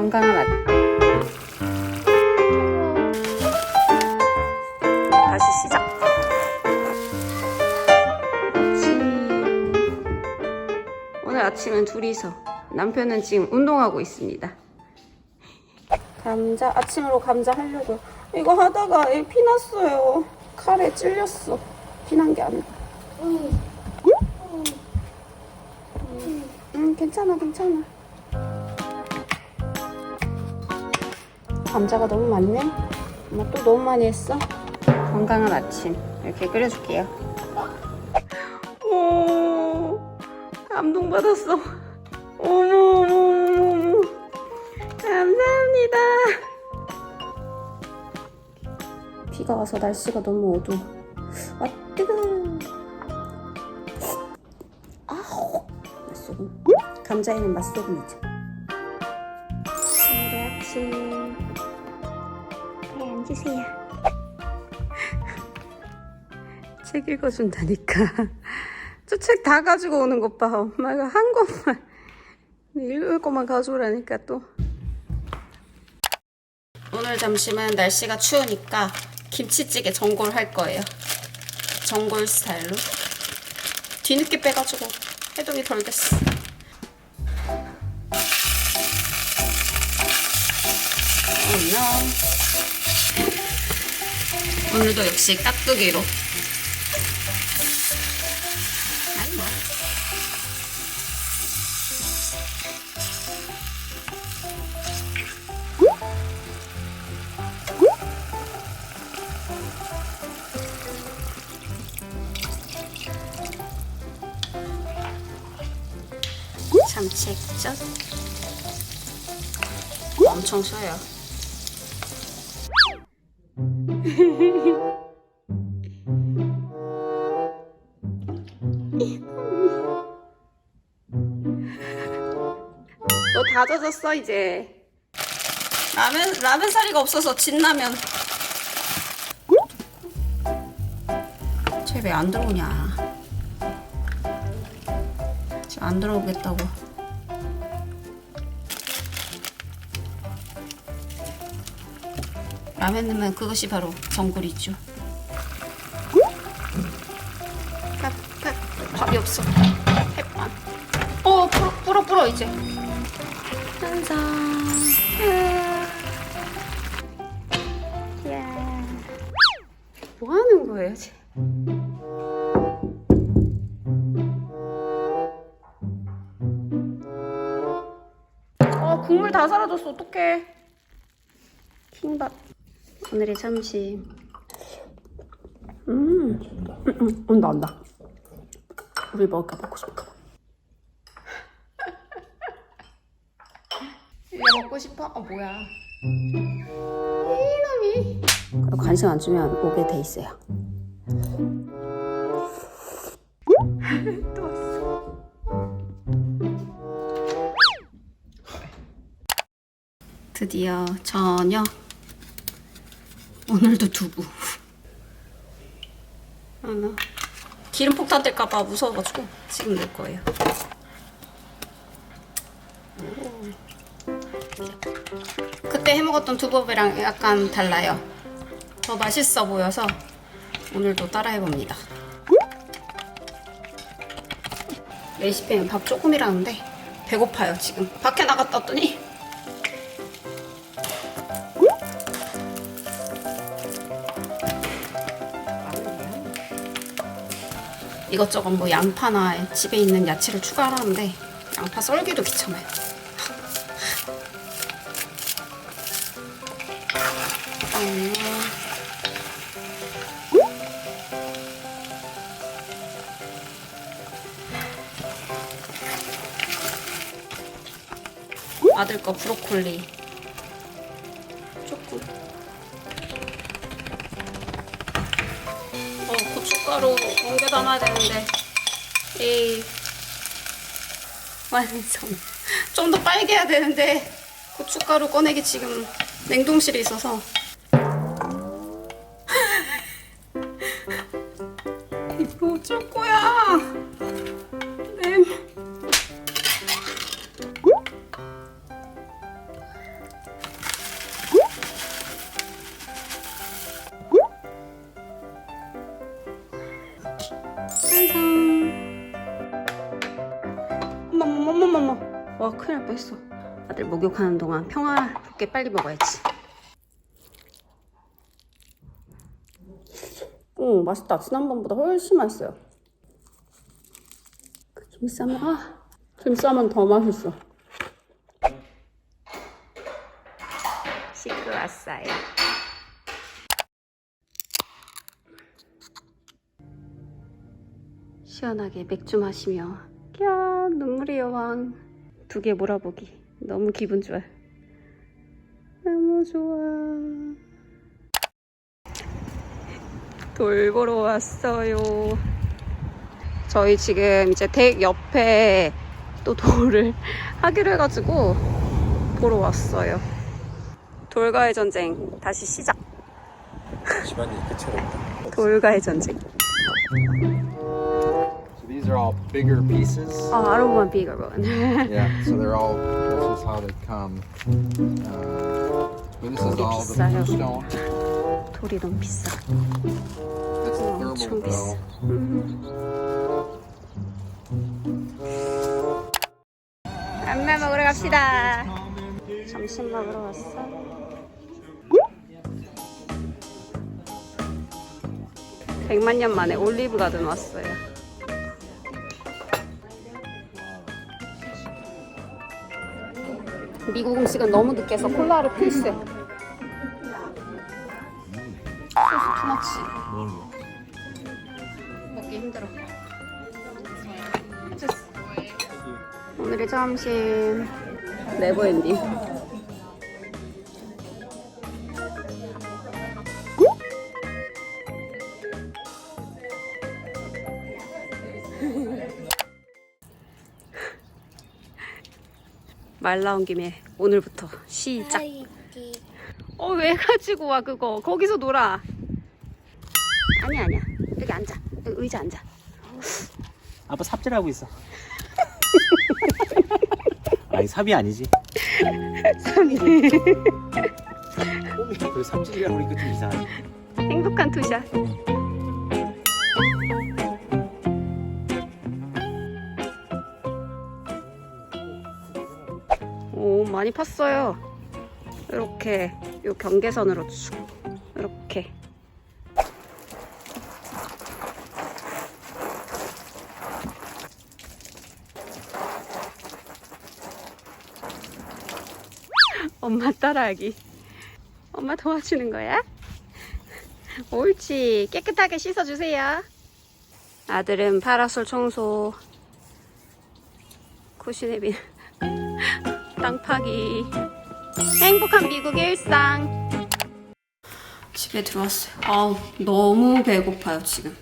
건강한 아침. 다시 시작. 아침. 오늘 아침은 둘이서 남편은 지금 운동하고 있습니다. 감자 아침으로 감자 하려고 이거 하다가 이 피났어요. 칼에 찔렸어. 피난 게 아니고. 응 괜찮아 괜찮아. 감자가 너무 많네. 엄마 또 너무 많이 했어. 건강한 아침 이렇게 끓여줄게요. 오 감동받았어. 어머 어머 어머 어머 감사합니다. 비가 와서 날씨가 너무 어두워. 아 뜨거. 아우 맛소금. 감자에는 맛소금이죠. 네 앉으세요. 책 읽어준다니까. 저 책 다 가지고 오는 것 봐. 엄마가 한 권만 읽을 것만 가져오라니까 또. 오늘 점심은 날씨가 추우니까 김치찌개 전골 할 거예요. 전골 스타일로. 뒤늦게 빼가지고 해동이 덜 됐어. 안녕. 오늘도 역시 깍두기로. 아니 뭐. 참치 액젓 엄청 써요. 너 다 젖었어 이제. 라면 라면 사리가 없어서 진라면. 쟤 왜 안 들어오냐? 쟤 안 들어오겠다고. 라면 넣으면 그것이 바로 전골이죠. 밥, 밥, 밥이 없어. 햇반. 어, 불어, 불어, 불어, 이제. 한상. 야. 뭐 하는 거예요, 쟤? 어, 국물 다 사라졌어. 어떡해. 킹밥. 오늘의 점심. 음, 음, 음, 온다, 온다. 우리 먹을까 먹고 싶을까 봐. 이거 먹고 싶어? 어, 뭐야. 이놈이. 그리고 관심 안 주면 오게 돼 있어요. 또 왔어. 드디어 저녁. 오늘도 두부. 하나. 기름 폭탄 될까봐 무서워가지고 지금 넣을 거예요. 그때 해먹었던 두부밥이랑 약간 달라요. 더 맛있어 보여서 오늘도 따라해봅니다. 레시피는 밥 조금이라는데 배고파요 지금. 밖에 나갔다 왔더니 이것저것 뭐 양파나 집에 있는 야채를 추가하는데 양파 썰기도 귀찮아요. 음. 아들 거 브로콜리 조금 어, 고춧가루 옮겨 담아야 되는데. 이. 완성 좀 더 빨게 해야 되는데 고춧가루 꺼내기 지금 냉동실에 있어서. 이거 어쩔 거야 와 큰일 날 뻔했어. 아들 목욕하는 동안 평화롭게 빨리 먹어야지. 응 맛있다. 지난번보다 훨씬 맛있어요. 그 김쌈은 아 김쌈은 더 맛있어. 씻고 왔어요. 시원하게 맥주 마시며 야 눈물의 여왕. 두 개 몰아보기. 너무 기분 좋아 너무 좋아. 돌 보러 왔어요. 저희 지금 이제 댁 옆에 또 돌을 하기로 해가지고 보러 왔어요. 돌과의 전쟁 다시 시작. 집안이 끝처럼. 돌과의 전쟁 these are all bigger pieces. 아 I don't want bigger one Yeah. So they're all. This is how they come. Uh, but this is all the blue stone. 돌이 너무 비싸 That's the thermal 엄청 비싸. bow. 안마 먹으러 갑시다. 점심 먹으러 왔어. 백만 년 만에 올리브 가든 왔어요. 미국 음식은 너무 느껴서 콜라를 필수해. 소스 투마치. 먹기 힘들어. 오늘의 점심 네버엔딩 말 나온 김에 오늘부터 시작 어 왜 가지고 와 그거 거기서 놀아 아니야 아니야 여기 앉아 여기 의자 앉아 아빠 삽질하고 있어. 아니 삽이 아니지. 그 삽질이라고 그러니까 좀 이상하지. 행복한 투샷. 많이 팠어요. 이렇게 요 경계선으로 쭉 이렇게. 엄마 따라하기. 엄마 도와주는 거야? 옳지. 깨끗하게 씻어주세요. 아들은 파라솔 청소. 쿠시네빈. 땅 파기. 행복한 미국 일상. 집에 들어왔어요. 아우, 너무 배고파요, 지금.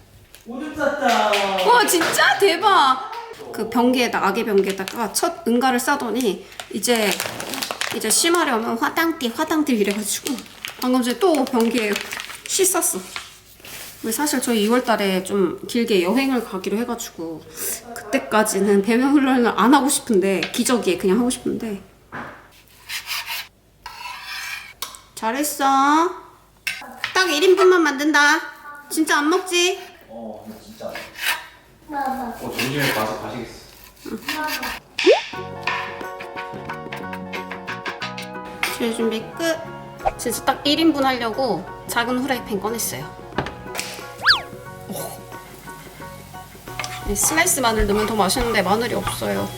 오줌 쌌다. 와, 진짜 대박! 그 변기에다, 아기 변기에다가 첫 응가를 싸더니, 이제, 이제 심하려면 화당띠, 화당띠 이래가지고, 방금 전에 또 변기에 씻었어. 근데 사실 저희 2월 달에 좀 길게 여행을 가기로 해가지고, 그때까지는 배변 훈련을 안 하고 싶은데, 기저귀에 그냥 하고 싶은데. 잘했어. 딱 1인분만 만든다. 진짜 안 먹지? 어, 진짜. 어, 점심에 가서 가시겠어. 제 준비 끝. 진짜 딱 1인분 하려고 작은 후라이팬 꺼냈어요. 오. 이 슬라이스 마늘 넣으면 더 맛있는데 마늘이 없어요.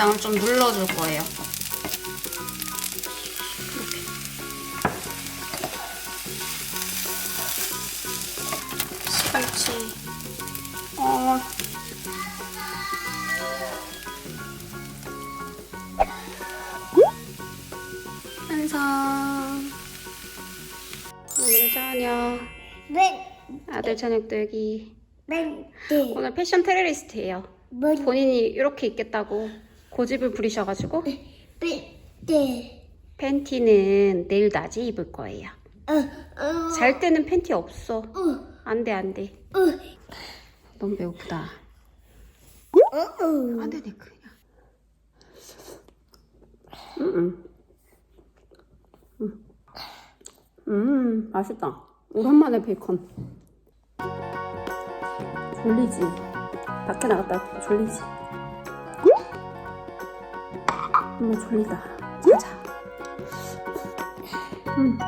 간장을 좀 눌러줄 거예요. 시발치. 어. 완성. 오늘 저녁. 네, 아들 저녁도 여기. 네, 네, 오늘 패션 테러리스트예요. 뭐, 본인이 이렇게 입겠다고 고집을 부리셔가지고 네, 네, 팬티는 내일 낮에 입을 거예요. 잘 때는 팬티 없어. 안 돼, 안 돼. 너무 배고프다. 안 되네, 그냥. 음, 음. 음, 맛있다. 오랜만에 베이컨. 졸리지? 밖에 나갔다 졸리지? 엄마 졸리다. 자자. 음.